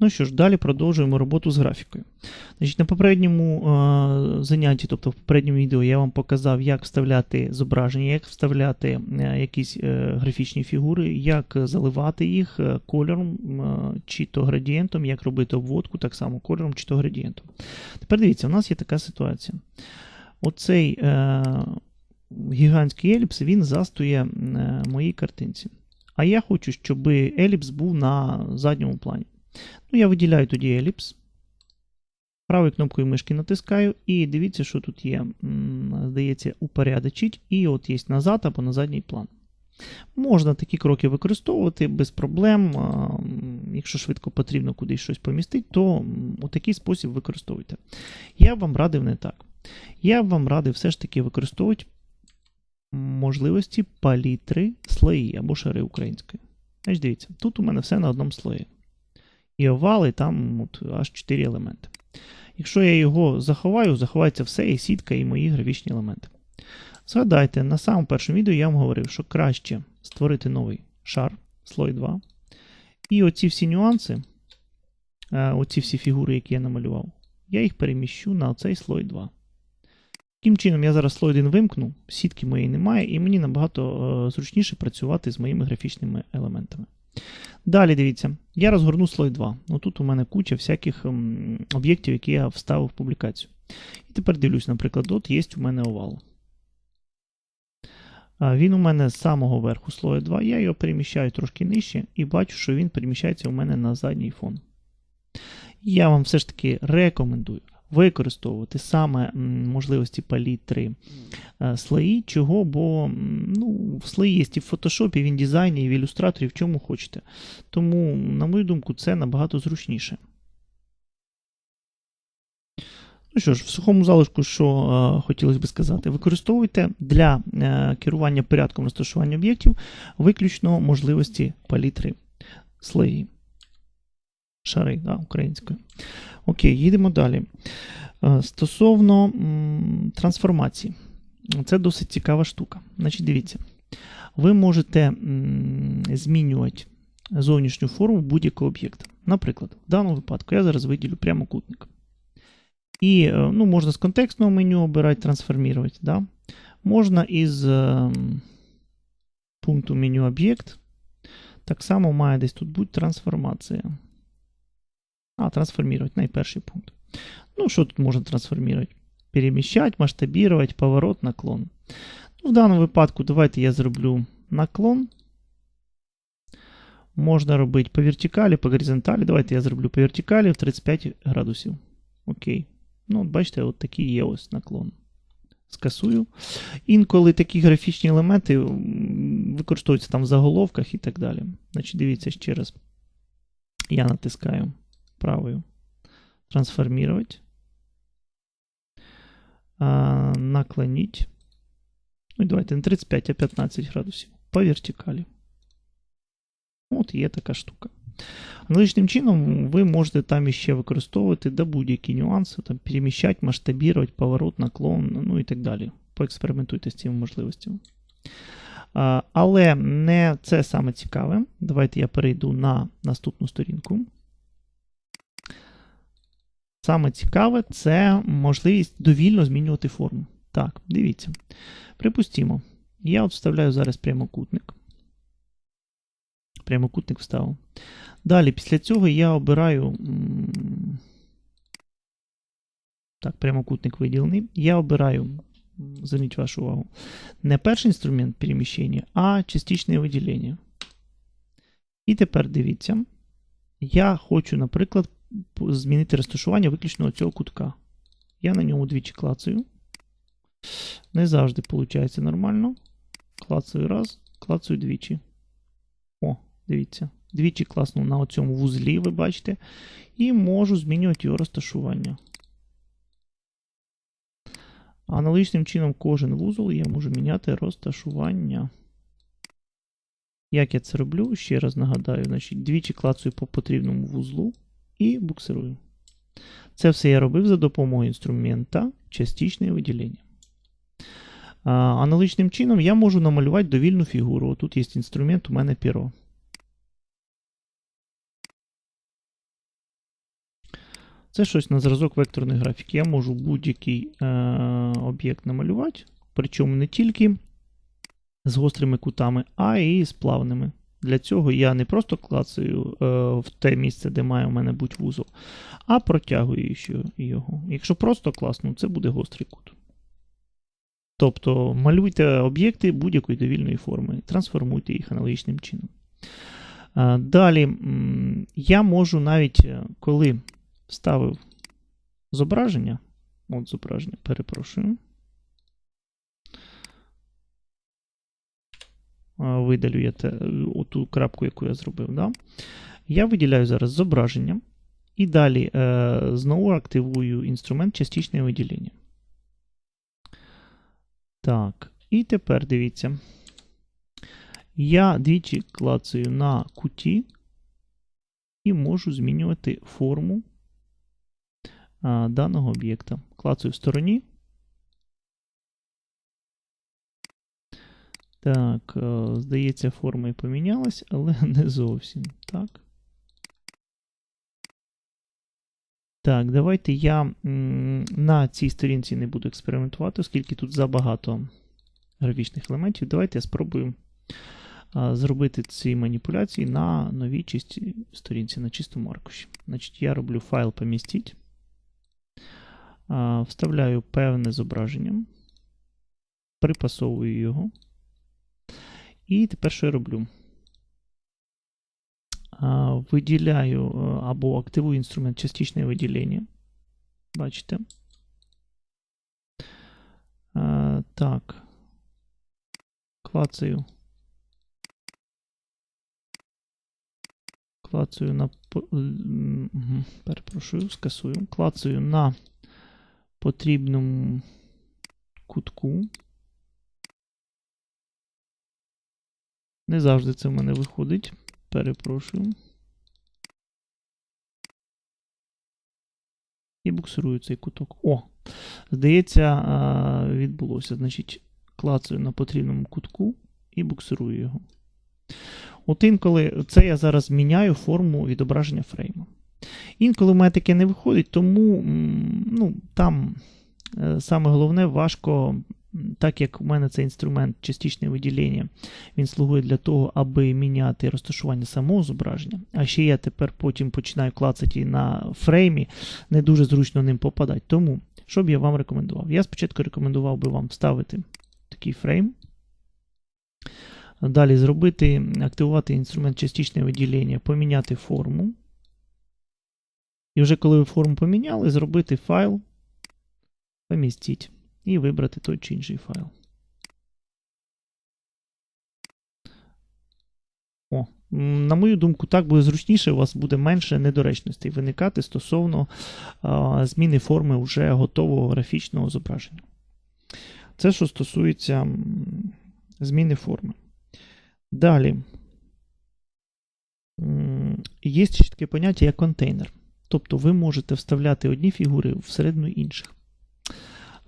Ну що ж, далі продовжуємо роботу з графікою. Значить, На попередньому е, занятті, тобто в попередньому відео, я вам показав, як вставляти зображення, як вставляти е, якісь е, графічні фігури, як заливати їх е, кольором е, чи то градієнтом, як робити обводку, так само кольором чи то градієнтом. Тепер дивіться, у нас є така ситуація. Оцей е, гігантський еліпс він застує е, моїй картинці. А я хочу, щоб еліпс був на задньому плані. Ну, я виділяю тоді еліпс. Правою кнопкою мишки натискаю, і дивіться, що тут є. Здається, упорядочить, і от є назад або на задній план. Можна такі кроки використовувати без проблем. Якщо швидко потрібно кудись щось помістити, то у такий спосіб використовуйте. Я б вам радив не так. Я б вам радив все ж таки використовувати можливості палітри слої або шари української. Значить, дивіться, тут у мене все на одному слої. І овал, і там от, аж 4 елементи. Якщо я його заховаю, заховається все, і сітка, і мої графічні елементи. Згадайте, на самому першому відео я вам говорив, що краще створити новий шар, слой 2. І оці всі нюанси, е, оці всі фігури, які я намалював, я їх переміщу на оцей слой 2. Таким чином, я зараз слой 1 вимкну, сітки моєї немає, і мені набагато е, зручніше працювати з моїми графічними елементами. Далі дивіться, я розгорну слой 2. Ну, тут у мене куча всяких ем, об'єктів, які я вставив в публікацію. І тепер дивлюсь, наприклад, от є у мене овал. Він у мене з самого верху слою 2, я його переміщаю трошки нижче і бачу, що він переміщається у мене на задній фон. Я вам все ж таки рекомендую використовувати саме можливості палітри е, слої, чого, бо ну, в слої є і в фотошопі, і в індизайні, і в ілюстраторі, в чому хочете. Тому, на мою думку, це набагато зручніше. Ну що ж, в сухому залишку, що е, хотілося б сказати, використовуйте для е, керування порядком розташування об'єктів виключно можливості палітри слої. Шари да, українською. Окей, їдемо далі. Е, Стосовно трансформації, це досить цікава штука. Значить, дивіться, ви можете змінювати зовнішню форму будь-якого об'єкта. Наприклад, в даному випадку я зараз виділю прямокутник. І е, ну, можна з контекстного меню обирати, трансформувати. Да? Можна із е, пункту меню об'єкт. Так само має десь тут бути трансформація. А, трансформировать, найперший пункт. Ну, що тут можна трансформувати? Переміщати, масштабувати, поворот, наклон. Ну, в даному випадку, давайте я зроблю наклон. Можна робити по вертикалі, по горизонталі. Давайте я зроблю по вертикалі в 35 градусів. Окей. Ну, от бачите, от такий є ось наклон. Скасую. Інколи такі графічні елементи використовуються там в заголовках і так далі. Значить, дивіться ще раз. Я натискаю правою. Трансформировать. А. Ну давайте не 35, а 15 градусів. По вертикалі. От є така штука. Аналогічним чином ви можете там іще використовувати да будь-які нюанси, там, переміщати, масштабувати, поворот, наклон, ну і так далі. Поекспериментуйте з цими можливостями. А, але не це саме цікаве. Давайте я перейду на наступну сторінку. Саме цікаве це можливість довільно змінювати форму. Так, дивіться. Припустімо, я от вставляю зараз прямокутник. Прямокутник вставив. Далі, після цього я обираю. Так, прямокутник виділений. Я обираю, зверніть вашу увагу, не перший інструмент переміщення, а частичне виділення. І тепер дивіться. Я хочу, наприклад, змінити розташування виключно цього кутка. Я на ньому двічі клацаю. Не завжди виходить нормально. Клацаю раз, клацаю двічі. О, дивіться. Двічі класнув на цьому вузлі, ви бачите. І можу змінювати його розташування. Аналогічним чином кожен вузол я можу міняти розташування. Як я це роблю? Ще раз нагадаю, значить, двічі клацаю по потрібному вузлу і буксирую. Це все я робив за допомогою інструмента частичне виділення. Аналогічним чином я можу намалювати довільну фігуру. Тут є інструмент, у мене перо. Це щось на зразок векторної графіки. Я можу будь-який е, об'єкт намалювати, причому не тільки з гострими кутами, а і з плавними. Для цього я не просто клацаю е, в те місце, де має у мене бути вузол, а протягую ще його. Якщо просто класно, це буде гострий кут. Тобто малюйте об'єкти будь-якої довільної форми, трансформуйте їх аналогічним чином. Е, Далі я можу навіть, е, коли вставив зображення, от зображення, перепрошую. А, Видалю оту крапку, яку я зробив. Да? Я виділяю зараз зображення. І далі е, знову активую інструмент частичне виділення. Так, і тепер дивіться. Я двічі клацаю на куті і можу змінювати форму а, даного об'єкта. Клацаю в стороні. Так, е, здається, форма і помінялась, але не зовсім. Так. Так, давайте я на цій сторінці не буду експериментувати, оскільки тут забагато графічних елементів. Давайте я спробую зробити ці маніпуляції на новій чистій сторінці, на чистому аркуші. Значить, я роблю файл помістіть, вставляю певне зображення, припасовую його. І тепер що я роблю? Виділяю е, або активую інструмент частичне виділення. Бачите? Так. Клацаю. Клацаю на. по- Перепрошую, скасую. Клацаю на потрібному кутку. Не завжди це в мене виходить. Перепрошую. І буксирую цей куток. О! Здається, відбулося. Значить, клацаю на потрібному кутку і буксирую його. От інколи це я зараз міняю форму відображення фрейму. Інколи в мене таке не виходить, тому ну, там е, саме головне важко, так як у мене цей інструмент частичне виділення, він слугує для того, аби міняти розташування самого зображення. А ще я тепер потім починаю клацати на фреймі, не дуже зручно ним попадати. Тому, що б я вам рекомендував? Я спочатку рекомендував би вам вставити такий фрейм. Далі зробити, активувати інструмент частичне виділення, поміняти форму. І вже коли ви форму поміняли, зробити файл, помістіть і вибрати той чи інший файл. О, на мою думку, так буде зручніше, у вас буде менше недоречностей виникати стосовно а, зміни форми вже готового графічного зображення. Це що стосується зміни форми. Далі. Є ще таке поняття як контейнер. Тобто ви можете вставляти одні фігури всередину інших.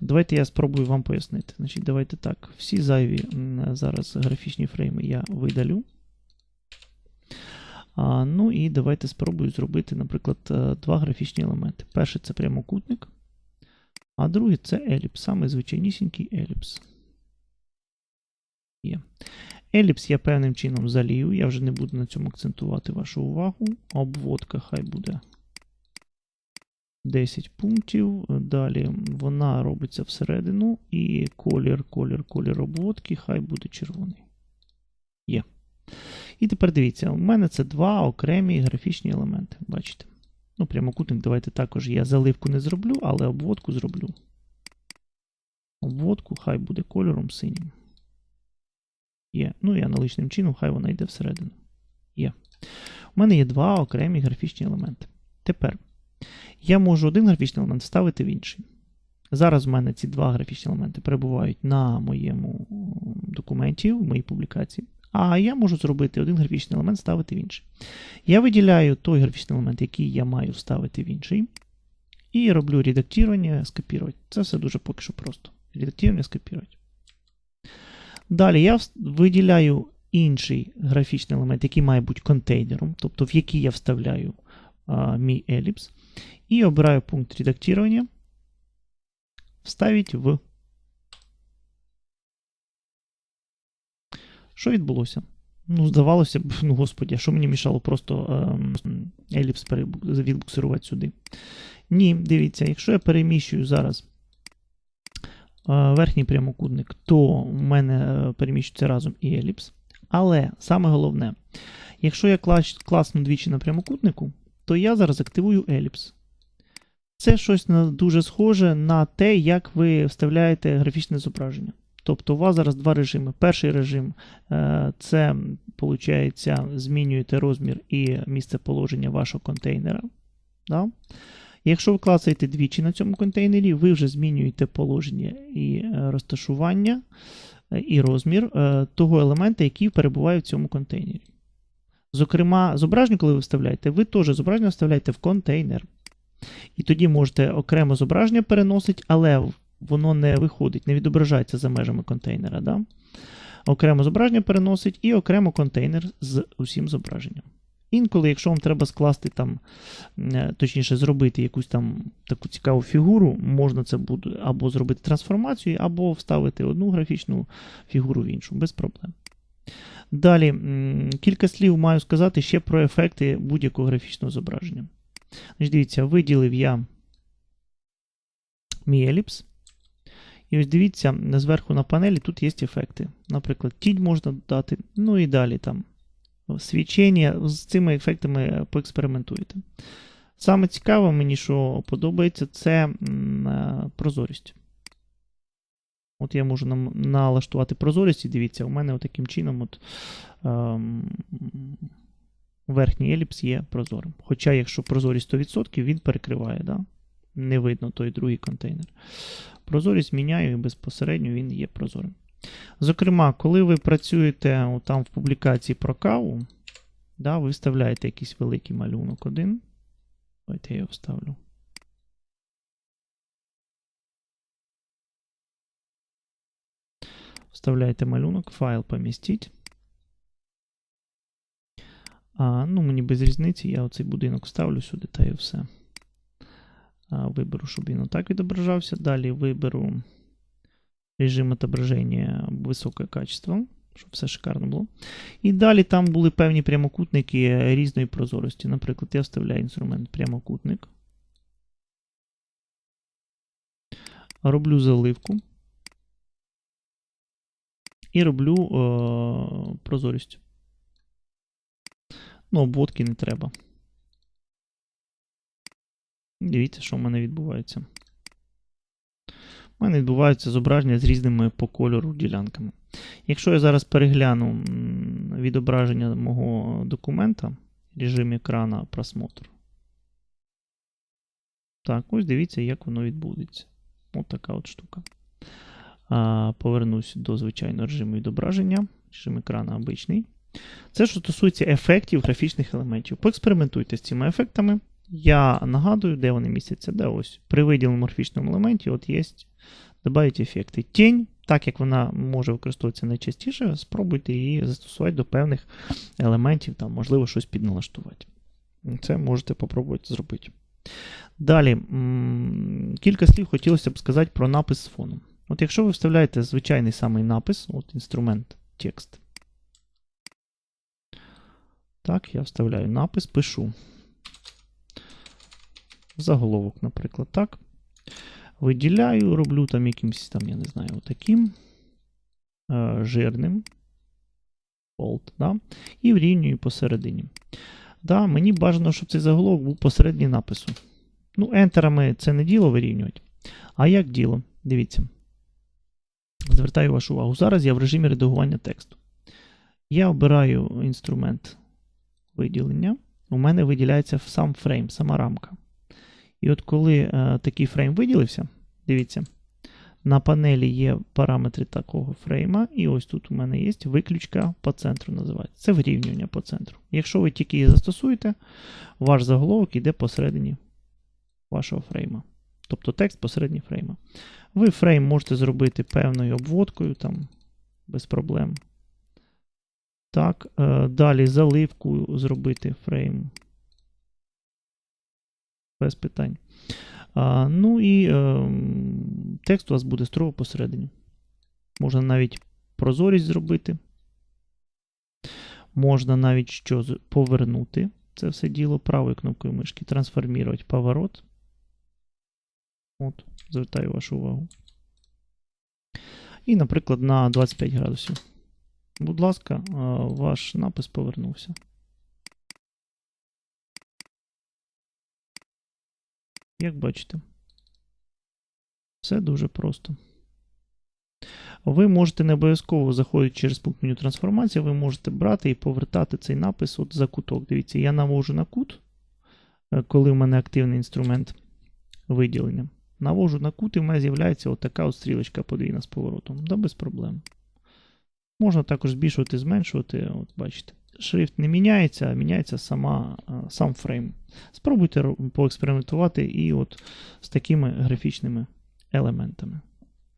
Давайте я спробую вам пояснити. Значить, Давайте так. Всі зайві зараз графічні фрейми я видалю. А, ну і давайте спробую зробити, наприклад, е, два графічні елементи. Перший це прямокутник, а другий це еліпс, саме звичайнісінький еліпс. Є. Еліпс я певним чином залію, я вже не буду на цьому акцентувати вашу увагу. Обводка хай буде 10 пунктів. Далі вона робиться всередину, і колір, колір, колір обводки хай буде червоний. Є. І тепер дивіться, у мене це два окремі графічні елементи. Бачите? Ну, прямокутник, давайте також я заливку не зроблю, але обводку зроблю. Обводку хай буде кольором синім. Є. Ну і аналогічним чином, хай вона йде всередину. Є. У мене є два окремі графічні елементи. Тепер я можу один графічний елемент вставити в інший. Зараз у мене ці два графічні елементи перебувають на моєму документі, в моїй публікації. А я можу зробити один графічний елемент, ставити в інший. Я виділяю той графічний елемент, який я маю вставити в інший. І роблю редактування, скопірувати. Це все дуже поки що просто. Редактування, скопірувати. Далі я виділяю інший графічний елемент, який має бути контейнером, тобто в який я вставляю а, мій еліпс і обираю пункт редактирования, вставить в. Що Ну, здавалося б, ну господі, а що мені мішало просто ем, еліпс відбуксирувати сюди? Ні, дивіться, якщо я переміщую зараз е, верхній прямокутник, то у мене е, переміщується разом і еліпс. Але саме головне, якщо я класну двічі на прямокутнику, то я зараз активую еліпс. Це щось дуже схоже на те, як ви вставляєте графічне зображення. Тобто у вас зараз два режими. Перший режим е, це, виходить, змінюєте розмір і місце положення вашого контейнера. Да? Якщо ви клацаєте двічі на цьому контейнері, ви вже змінюєте положення і е, розташування е, і розмір того елемента, який перебуває в цьому контейнері. Зокрема, зображення, коли ви вставляєте, ви теж зображення вставляєте в контейнер. І тоді можете окремо зображення переносити, але воно не виходить, не відображається за межами контейнера. Да? Окремо зображення переносить і окремо контейнер з усім зображенням. Інколи, якщо вам треба скласти там, е, точніше, зробити якусь там таку цікаву фігуру, можна це буде або зробити трансформацію, або вставити одну графічну фігуру в іншу, без проблем. Далі, кілька слів маю сказати ще про ефекти будь-якого графічного зображення. Значить, Дивіться, виділив я мій еліпс. І ось дивіться, зверху на панелі тут є ефекти. Наприклад, тінь можна додати, ну і далі там свічення. З цими ефектами поекспериментуєте. Саме цікаве мені, що подобається, це прозорість. От я можу налаштувати прозорість, і дивіться, у мене таким чином от, ем, верхній еліпс є прозорим. Хоча, якщо прозорість 100%, він перекриває. Да? Не видно той другий контейнер. Прозорість міняю і безпосередньо він є прозорим. Зокрема, коли ви працюєте там в публікації про каву, да, ви вставляєте якийсь великий малюнок один. Давайте я його вставлю. Вставляєте малюнок, файл помістіть. А, Ну, мені без різниці, я оцей будинок ставлю сюди та і все. А, Виберу, щоб він отак відображався. Далі виберу режим отображення високе качество, щоб все шикарно було. І далі там були певні прямокутники різної прозорості. Наприклад, я вставляю інструмент прямокутник. Роблю заливку. І роблю е, прозорість. Ну, обводки не треба. Дивіться, що в мене відбувається. У мене відбувається зображення з різними по кольору ділянками. Якщо я зараз перегляну відображення мого документа, режим екрана просмотр. Так, ось дивіться, як воно відбудеться. Ось така от штука. Повернусь до звичайного режиму відображення. Режим екрана обичний. Це, що стосується ефектів графічних елементів. Поекспериментуйте з цими ефектами. Я нагадую, де вони містяться. Де ось При виділеному морфічному елементі от є добавити ефекти. Тінь, так як вона може використовуватися найчастіше, спробуйте її застосувати до певних елементів, там, можливо, щось підналаштувати. Це можете попробувати зробити. Далі, кілька слів хотілося б сказати про напис з фоном. От Якщо ви вставляєте звичайний самий напис, от інструмент текст. Так, я вставляю напис, пишу. Заголовок, наприклад, так. Виділяю, роблю там якимось, там, я не знаю, отаким е, жирним. Bold, да? І врівнюю посередині. Да, Мені бажано, щоб цей заголовок був посередній напису. Ну, ентерами це не діло вирівнювати. А як діло? Дивіться. Звертаю вашу увагу. Зараз я в режимі редагування тексту. Я обираю інструмент виділення. У мене виділяється сам фрейм, сама рамка. І от коли е, такий фрейм виділився, дивіться, на панелі є параметри такого фрейма, і ось тут у мене є виключка по центру називається. Це вирівнювання по центру. Якщо ви тільки її застосуєте, ваш заголовок йде посередині вашого фрейма. Тобто текст посередині фрейма. Ви фрейм можете зробити певною обводкою, там, без проблем. Так, е, Далі заливку зробити фрейм Без питань. Ну і е, текст у вас буде строго посередині. Можна навіть прозорість зробити. Можна навіть що повернути це все діло правою кнопкою мишки, трансформувати поворот. От, звертаю вашу увагу. І, наприклад, на 25 градусів. Будь ласка, ваш напис повернувся. Як бачите, все дуже просто. Ви можете не обов'язково заходити через пункт меню трансформація, ви можете брати і повертати цей напис от за куток. Дивіться, я навожу на кут, е, коли в мене активний інструмент виділення. Навожу на кут, і в мене з'являється отака от стрілочка подвійна з поворотом. Да, без проблем. Можна також збільшувати, зменшувати. От бачите. Шрифт не міняється, а міняється сама, сам фрейм. Спробуйте поекспериментувати і от з такими графічними елементами.